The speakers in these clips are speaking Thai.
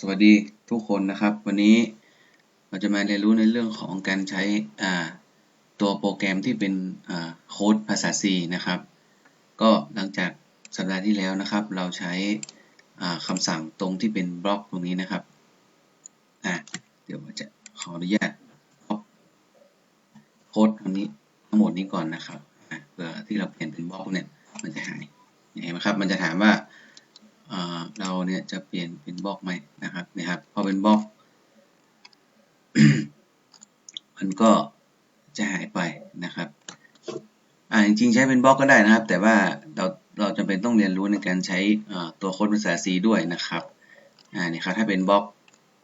สวัสดีทุกคนนะครับ วันนี้เราจะมาเรียนรู้ในเรื่องของการใช้ตัวโปรแกรมที่เป็นโค้ดภาษา C นะครับ ก็หลังจากสัปดาห์ที่แล้วนะครับ เราใช้คำสั่งตรงที่เป็นบล็อกตรงนี้นะครับเดี๋ยวจะขออนุญาตโค้ดอันนี้ทั้งหมดนี้ก่อนนะครับเพื่อที่เราเปลี่ยนเป็นบล็อกเนี่ยมันจะหายเห็นไหมครับ มันจะถามว่า เราเนี่ยจะเปลี่ยนเป็นบล็อกไหมนะครับนะครับพอเป็นบล็อกมันก็จะหายไปนะครับอ่าจริงๆใช้เป็นบล็อกก็ได้นะครับ แต่ว่าเราเราจำเป็นต้องเรียนรู้ในการใช้อ่าตัวโค้ดภาษา C ด้วยนะครับอ่านี่ครับถ้าเป็นบล็อก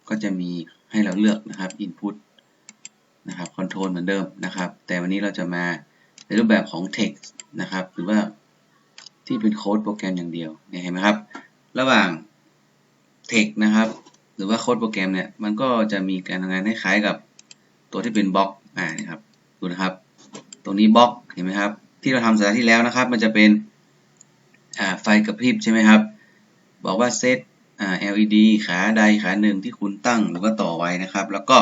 ก็จะมีให้เราเลือกนะครับ input นะครับ control เหมือนเดิมนะครับ แต่วันนี้เราจะมาในรูปแบบของ text นะครับ หรือว่าที่เป็นโค้ดโปรแกรมอย่างเดียวเห็นไหมครับ ระหว่าง text นะครับ หรือว่าโค้ดโปรแกรมเนี่ย มันก็จะมีการทำงานคล้ายๆกับตัวที่เป็นบล็อกอ่านะครับดูนะครับ ตรงนี้บล็อกเห็นไหมครับ ที่เราทำสัปดาห์ที่แล้วนะครับ มันจะเป็นอ่าไฟกระพริบใช่ไหมครับ บอกว่าเซตอ่า LED ขาใดขาหนึ่งที่คุณตั้งหรือว่าต่อไว้นะครับ แล้วก็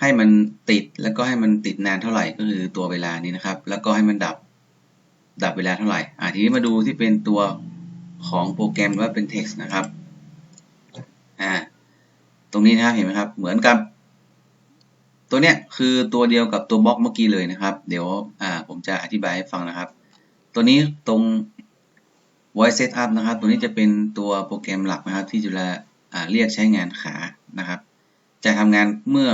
ให้มันติดแล้วก็ให้มันติดนานเท่าไหร่ก็คือตัวเวลานี้นะครับ แล้วก็ให้มันดับดับเวลาเท่าไหร่อ่าทีนี้มาดูที่เป็นตัว ของโปรแกรมว่าเป็น text นะครับอ่าตรงนี้นะครับเห็นไหมครับ เหมือนกับ ตัวเนี้ยคือตัวเดียวกับตัวบล็อกเมื่อกี้เลยนะครับ เดี๋ยวอ่าผมจะอธิบายให้ฟังนะครับ ตัวนี้ตรง voice setup นะครับ ตัวนี้จะเป็นตัวโปรแกรมหลักนะครับ ที่จะอ่าเรียกใช้งานขานะครับ จะทำงานเมื่อ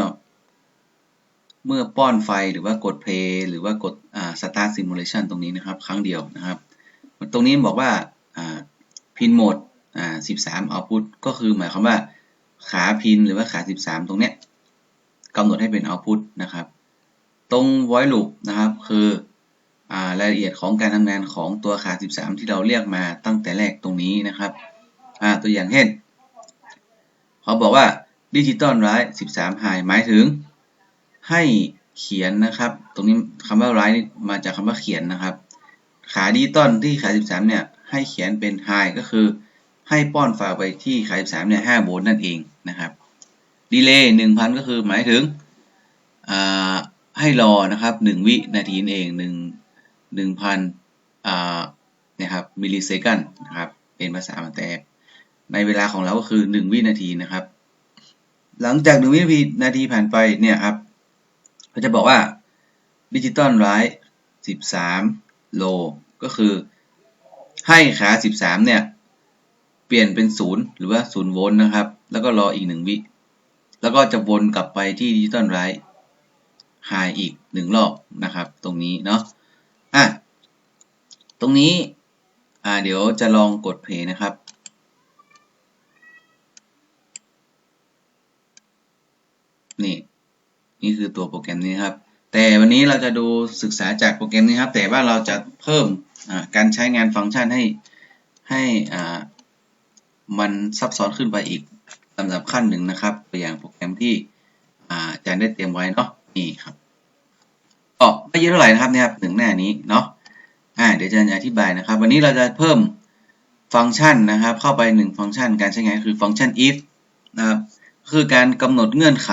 เมื่อป้อนไฟหรือว่ากด play หรือว่ากดอ่า start simulation ตรงนี้นะครับ ครั้งเดียวนะครับ ตรงนี้บอกว่า พินโหมดอ่า13 output ก็คือหมายความว่าขาพินหรือว่าขา13ตรงเนี้ยกำหนดให้เป็น output นะครับ ตรง void loop นะครับคืออ่ารายละเอียดของการทำงานของตัวขา13ที่เราเรียกมาตั้งแต่แรกตรงนี้นะครับอ่าตัวอย่างเช่นเขาบอกว่า digital write 13 high หมายถึงให้เขียนนะครับ ตรงนี้คำว่า write มาจากคำว่าเขียนนะครับ ขาดิจิตอลที่ขา13เนี่ย ให้เขียนเป็น high ก็คือให้ป้อนไฟล์ไปที่ขา13เนี่ย5โวลต์นั่นเองนะครับ delay 1,000 ก็คือหมายถึงให้รอนะครับ 1 วินาทีนั่นเอง1 1,000อ่านะครับมิลลิเซคันนะครับเป็นภาษาแต่ในเวลาของเราก็คือ 1 วินาทีนะครับ หลังจาก 1 วินาทีผ่านไปเนี่ยครับเขาจะบอกว่าดิจิตอลไรท์13 โลก็คือ ให้ขา13เนี่ย เปลี่ยนเป็น0หรือว่า0โวลต์นะครับ แล้วก็รออีก1วิ แล้วก็จะวนกลับไปที่ดิจิตอลไรท์ไฮอีก1รอบนะครับ ตรงนี้เนาะอะตรงนี้อ่าเดี๋ยวจะลองกดเพลย์นะครับนี่นี่คือตัวโปรแกรมนี้ครับ แต่วันนี้เราจะดูศึกษาจากโปรแกรมนี้ครับ แต่ว่าเราจะเพิ่ม การใช้งานฟังก์ชันให้ให้มันซับซ้อนขึ้นไปอีกลำดับขั้นหนึ่งนะครับตัวอย่างโปรแกรมที่อาจารย์ได้เตรียมไว้เนาะนี่ครับก็ไม่เยอะเท่าไหร่นะครับเนี่ยครับหนึ่งหน้านี้เนาะอ่าเดี๋ยวอาจารย์จะอธิบายนะครับ วันนี้เราจะเพิ่มฟังก์ชันนะครับ เข้าไปหนึ่งฟังก์ชันการใช้งานคือฟังก์ชัน if นะครับคือการกำหนดเงื่อนไข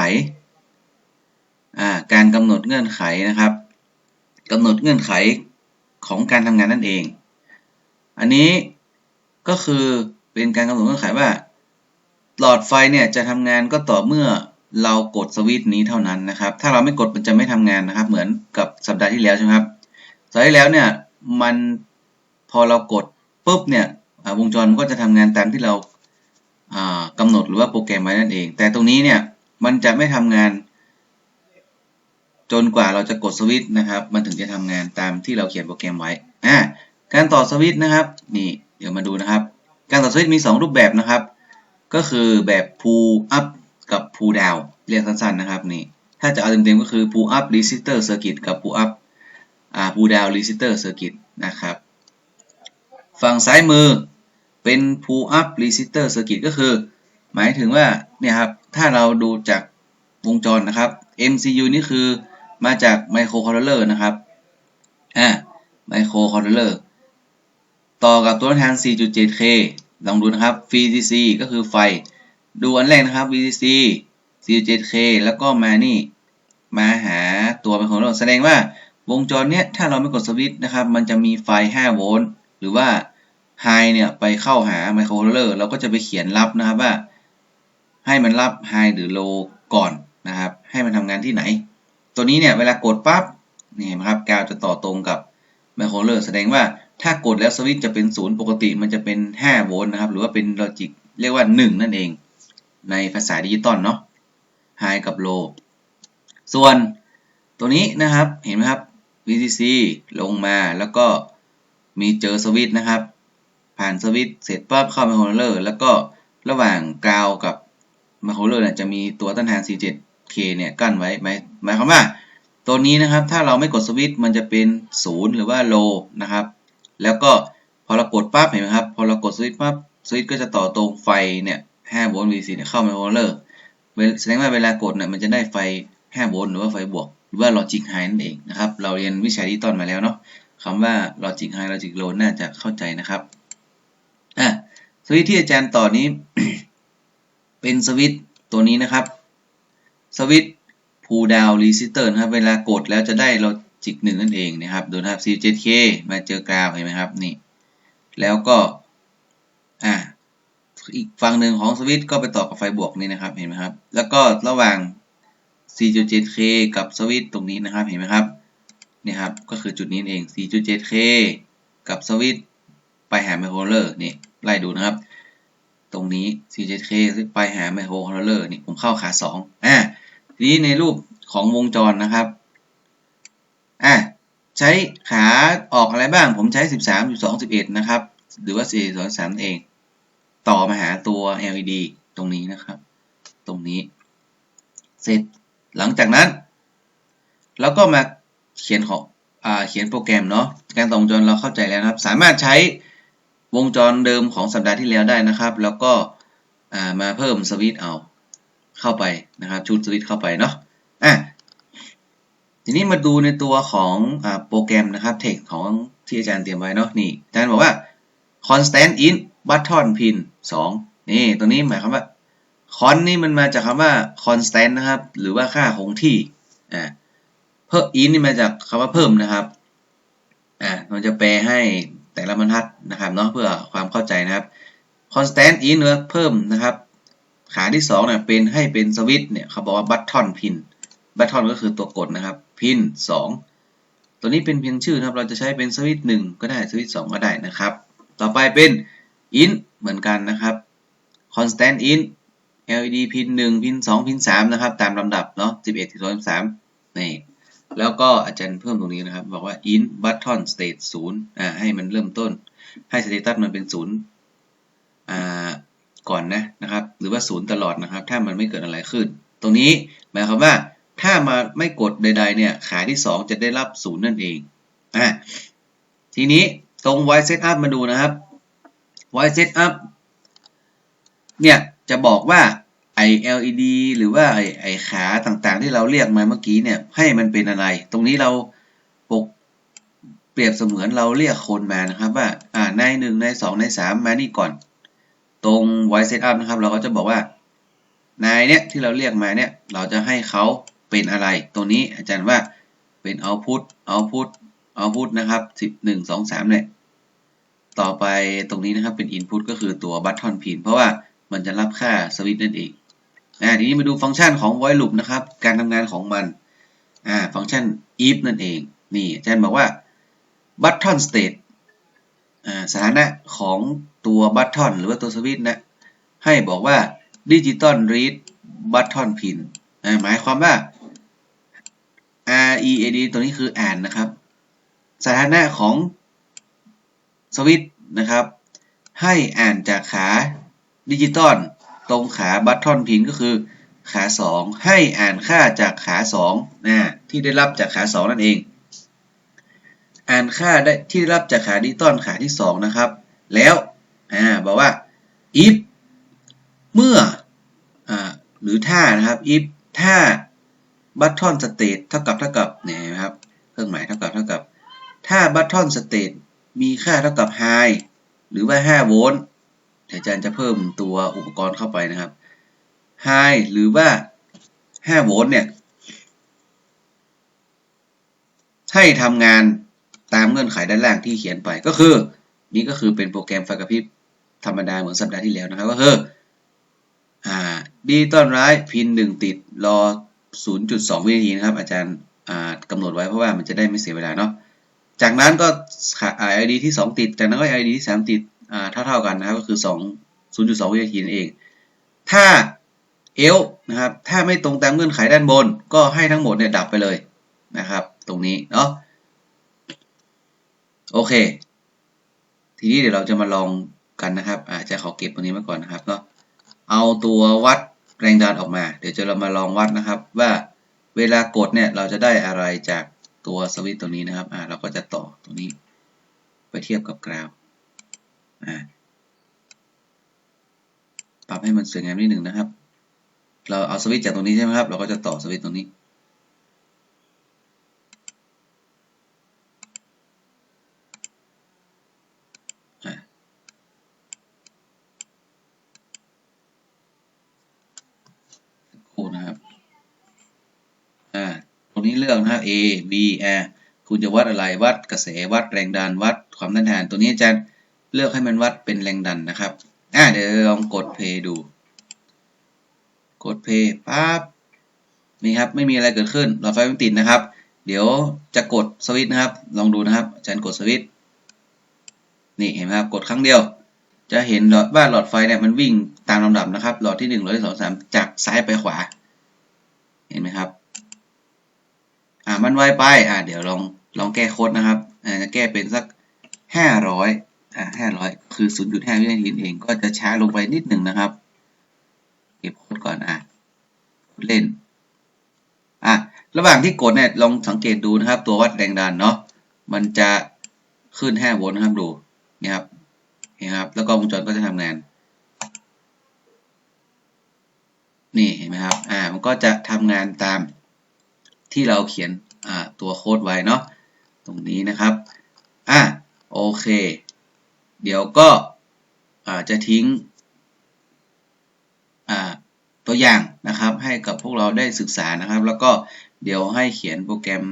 การกำหนดเงื่อนไขนะครับกำหนดเงื่อนไข ของการทำงานนั่นเอง อันนี้ก็คือเป็นการกำหนดเงื่อนไขว่า หลอดไฟเนี่ยจะทำงานก็ต่อเมื่อเรากดสวิตช์นี้เท่านั้นนะครับ ถ้าเราไม่กดมันจะไม่ทำงานนะครับ เหมือนกับสัปดาห์ที่แล้วใช่ไหมครับ สัปดาห์ที่แล้วเนี่ยมันพอเรากดปุ๊บเนี่ยวงจรมันก็จะทำงานตามที่เรากำหนดหรือว่าโปรแกรมไว้นั่นเอง แต่ตรงนี้เนี่ยมันจะไม่ทำงาน จนกว่าเราจะกดสวิตช์นะครับ มันถึงจะทำงานตามที่เราเขียนโปรแกรมไว้อ่าการต่อสวิตช์นะครับ นี่เดี๋ยวมาดูนะครับ การต่อสวิตช์มี 2 รูปแบบนะครับ ก็คือแบบ pull up กับ pull down เรียกสั้นๆนะครับนี่ ถ้าจะเอาเต็มๆก็คือ pull up resistor circuit กับ pull up อ่า pull down resistor circuit นะครับ ฝั่งซ้ายมือเป็น pull up resistor circuit ก็คือ หมายถึงว่าเนี่ยครับ ถ้าเราดูจากวงจรนะครับ MCU นี่คือ มาจากไมโครคอนโทรลเลอร์นะครับ อ่า ไมโครคอนโทรลเลอร์ ต่อกับตัวแทน 4.7K ลองดูนะครับ VCC ก็คือไฟ ดูอันแรกนะครับ VCC 47K แล้วก็มานี่ มาหาตัวเป็นของเราแสดงว่าวงจรเนี้ยถ้าเราไม่กดสวิตช์นะครับ มันจะมีไฟ 5 โวลต์ หรือว่าไฮเนี่ย ไปเข้าหาไมโครคอนโครเลอร์ เราก็จะไปเขียนรับนะครับว่า ให้มันรับไฮหรือโลก่อนนะครับ ให้มันทำงานที่ไหน ตัวนี้เนี่ยเวลากดปั๊บนี่เห็นไหมครับกาวจะต่อตรงกับไมโครเลอร์แสดงว่าถ้ากดแล้วสวิตช์จะเป็นศูนย์ปกติมันจะเป็น 5 โวลต์นะครับ หรือว่าเป็นลอจิกเรียกว่า 1 นั่นเอง ในภาษาดิจิตอลเนาะไฮกับโลส่วนตัวนี้นะครับเห็นไหมครับ VCC ลงมาแล้วก็มีเจอสวิตช์นะครับ ผ่านสวิตช์เสร็จปั๊บเข้าไมโครเลอร์แล้วก็ระหว่างกาวกับไมโครเลอร์จะมีตัวต้านทาน K เนี่ยกั้นไว้หมายหมายความว่า ตัวนี้นะครับถ้าเราไม่กดสวิตช์มันจะเป็น0หรือว่าโลนะครับ แล้วก็พอเรากดปั๊บเห็นไหมครับพอเรากดสวิตช์ปั๊บสวิตช์ก็จะต่อตรงไฟเนี่ย5โวลต์ VC เนี่ยเข้าไมโรโครเลอร์แสดงว่าเวลากดเนี่ยมันจะได้ไฟ5โวลต์หรือว่าไฟบวก หรือว่า logic high นั่นเองนะครับ เราเรียนวิชาดิจิตอลมาแล้วเนาะคำว่า logic high logic low น่าจะเข้าใจนะครับอะสวิตช์ที่อาจารย์ต่อนี้ เป็นสวิตช์ตัวนี้นะครับ สวิตช์ pull down resistor นะครับ เวลากดแล้วจะได้ logic หนึ่งนั่นเองนะครับ ดูนะครับ 47k มาเจอกราวเห็นไหมครับ นี่ แล้วก็อะอีกฝั่งหนึ่งของสวิตช์ก็ไปต่อกับไฟบวกนี่นะครับ เห็นไหมครับ แล้วก็ระหว่าง 4.7k กับสวิตช์ตรงนี้นะครับ เห็นไหมครับ นี่ครับ ก็คือจุดนี้เอง 4.7k กับสวิตช์ไปหาไมโครเลอร์นี่ ไล่ดูนะครับ ตรงนี้ 4.7k ไปหาไมโครเลอร์นี่ ผมเข้าขา2อะ ทีนี้ในรูปของวงจรนะครับอะใช้ขาออกอะไรบ้าง ผมใช้ 13 12 11 นะครับ หรือว่า4 2 3เอง ต่อมาหาตัว LED ตรงนี้นะครับ ตรงนี้ เสร็จหลังจากนั้นเราก็มาเขียนของเขียนโปรแกรมเนาะการต่อวงจรเราเข้าใจแล้วนะครับ สามารถใช้วงจรเดิมของสัปดาห์ที่แล้วได้นะครับ แล้วก็มาเพิ่มสวิตช์เอา เข้าไปนะครับชุดสวิตช์เข้าไปเนาะอะทีนี้มาดูในตัวของอโปรแกรมนะครับเทคของที่อาจารย์เตรียมไว้เนาะนี่อาจารย์บอกว่า constant in button pin 2นี่ตัวนี้หมายความว่าคอนนี่มันมาจากคำว่า constant นะครับ หรือว่าค่าคงที่อ่าเพิ่ม in นี่มาจากคำว่าเพิ่มนะครับอ่ามันจะแปลให้แต่ละบรรทัดนะครับเนาะเพื่อความเข้าใจนะครับ constant in หรือเพิ่มนะครับ ขาที่2เนี่ยเป็นให้เป็นสวิตช์เนี่ยเขาบอกว่า button pin button ก็คือตัวกดนะครับ pin 2ตัวนี้เป็นเพียงชื่อนะครับ เราจะใช้เป็นสวิตช์1ก็ได้สวิตช์2ก็ได้นะครับ ต่อไปเป็น in เหมือนกันนะครับ constant in LED pin 1 pin 2 pin 3นะครับ ตามลำดับเนาะ11 12 13นี่แล้วก็อาจารย์เพิ่มตรงนี้นะครับ บอกว่า in button state 0อ่าให้มันเริ่มต้น ให้ status มันเป็น 0อ่า ก่อนนะนะครับ หรือว่า0ตลอดนะครับ ถ้ามันไม่เกิดอะไรขึ้น ตรงนี้หมายความว่าถ้ามาไม่กดใด ๆ เนี่ยขาที่ 2 จะได้รับ0นั่นเองอ่าทีนี้ตรง void setup มาดูนะครับ void setup เนี่ยจะบอกว่าไอ LED หรือว่าไอไอขาต่างๆ ที่เราเรียกมาเมื่อกี้เนี่ยให้มันเป็นอะไร ตรงนี้เราปกเปรียบเสมือนเราเรียกคนมานะครับว่าอ่าในหนึ่งในสองในสามมานี่ก่อน ตรง void setup นะครับ เราก็จะบอกว่านายเนี่ยที่เราเรียกมาเนี่ย เราจะให้เขาเป็นอะไร ตรงนี้อาจารย์ว่าเป็น output output output นะครับสิบหนึ่งสองสามเนี่ยต่อไปตรงนี้นะครับเป็น input ก็คือตัว button pin เพราะว่ามันจะรับค่าสวิตช์นั่นเองอ่าทีนี้มาดูฟังก์ชันของ void loop นะครับ การทำงานของมันอ่าฟังก์ชัน if นั่นเอง นี่อาจารย์บอกว่า button state อ่าสถานะของ ตัว button หรือว่าตัวสวิตช์นะ ให้บอกว่า digital read button pin อ่าหมายความว่า read ตัวนี้คืออ่านนะครับ สถานะของสวิตช์นะครับ ให้อ่านจากขาดิจิตอลตรงขาบัตทอนพินก็คือขา 2 ให้อ่านค่าจากขา2นะที่ได้รับจากขา 2 นั่นเอง อ่านค่าได้ที่ได้รับจากขาดิจิตอลขาที่ 2 นะครับ แล้ว if เมื่ออหรือถ้านะครับ if ถ้า button state เท่ากับเท่ากับเนี่ยนครับเครื่องหมายเท่ากับเท่ากับ ถ้า button state มีค่าเท่ากับ high หรือว่า 5 โวลต์อาจารย์จะเพิ่มตัวอุปกรณ์เข้าไปนะครับ High หรือว่า 5 โวลต์เนี่ย ให้ทำงานตามเงื่อนไขด้านล่างที่เขียนไปก็คือ นี่ก็คือเป็นโปรแกรมไฟกระพริบ ธรรมดาเหมือนสัปดาห์ที่แล้วนะครับก็คืออ่าดีต้อนร้ายพินหนึ่งติดรอ 0.2 วินาทีนะครับ อาจารย์กำหนดไว้เพราะว่ามันจะได้ไม่เสียเวลาเนาะจากนั้นก็ ID ที่ 2 ติด จากนั้นก็ ID ที่ 3 ติดเท่าเท่ากันนะครับก็คือ 2 0.2 วินาทีนั่นเอง ถ้าเอลนะครับถ้าไม่ตรงตามเงื่อนไขด้านบน ก็ให้ทั้งหมดเนี่ยดับไปเลยนะครับ ตรงนี้เนาะโอเค ทีนี้เดี๋ยวเราจะมาลอง กันนะครับอาจจะขอเก็บตรงนี้มาก่อนนะครับเนาะเอาตัววัดแรงดันออกมา เดี๋ยวจะเรามาลองวัดนะครับ ว่าเวลากดเนี่ยเราจะได้อะไรจากตัวสวิตตัวนี้นะครับอ่าเราก็จะต่อตรงนี้ ไปเทียบกับกราวอ่าปรับให้มันสวยงามนิดหนึ่งนะครับ เราเอาสวิตจากตรงนี้ใช่ไหมครับ เราก็จะต่อสวิตตรงนี้คู่นะครับ อ่า ต รงนี้เลือกนะครับ A B R คุณจะวัดอะไรวัดกระแสวัดแรงดันวัดความต้านทาน ตัวนี้อาจารย์เลือกให้มันวัดเป็นแรงดันนะครับอ่าเดี๋ยวลองกด play ดู กด play ปั๊บนี่ครับไม่มีอะไรเกิดขึ้นหลอดไฟไม่ติดนะครับ เดี๋ยวจะกดสวิตช์นะครับ ลองดูนะครับอาจารย์กดสวิตช์นี่เห็นไหมครับกดครั้งเดียว จะเห็นหลอดว่าหลอดไฟเนี่ยมันวิ่งตามลำดับนะครับ หลอดที่1หลอดที่2 3จากซ้ายไปขวา เห็นไหมครับ อ่ามันไวไปอ่าเดี๋ยวลองลองแก้โค้ดนะครับอ่าจะแก้เป็นสัก500อ่า500คือ0.5วินาทีเองก็จะช้าลงไปนิดหนึ่งนะครับ เก็บโค้ดก่อนอะเล่นอะระหว่างที่กดเนี่ยลองสังเกตดูนะครับ ตัววัดแรงดันเนาะมันจะขึ้น5โวลต์นะครับดูนี่ครับเห็นครับ แล้วก็วงจรก็จะทำงาน นี่เห็นไหมครับอ่ามันก็จะทำงานตาม ที่เราเขียนตัวโค้ดไว้เนาะตรงนี้นะครับอ่าโอเค เดี๋ยวก็อาจะทิ้งตัวอย่างนะครับ ให้กับพวกเราได้ศึกษานะครับ แล้วก็เดี๋ยวให้เขียนโปรแกรม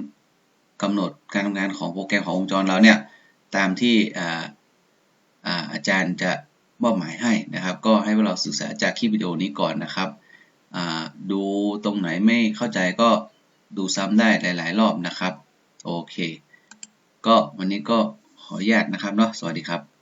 กำหนดการทำงานของโปรแกรมของวงจรเราเนี่ยตามที่อ่าอาจารย์จะมอบหมายให้นะครับ ก็ให้พวกเราศึกษาจากคลิปวิดีโอนี้ก่อนนะครับดูตรงไหนไม่เข้าใจก็ ดูซ้ำได้หลาย ๆ รอบนะครับ โอเค ก็วันนี้ก็ขออนุญาตนะครับเนาะสวัสดีครับ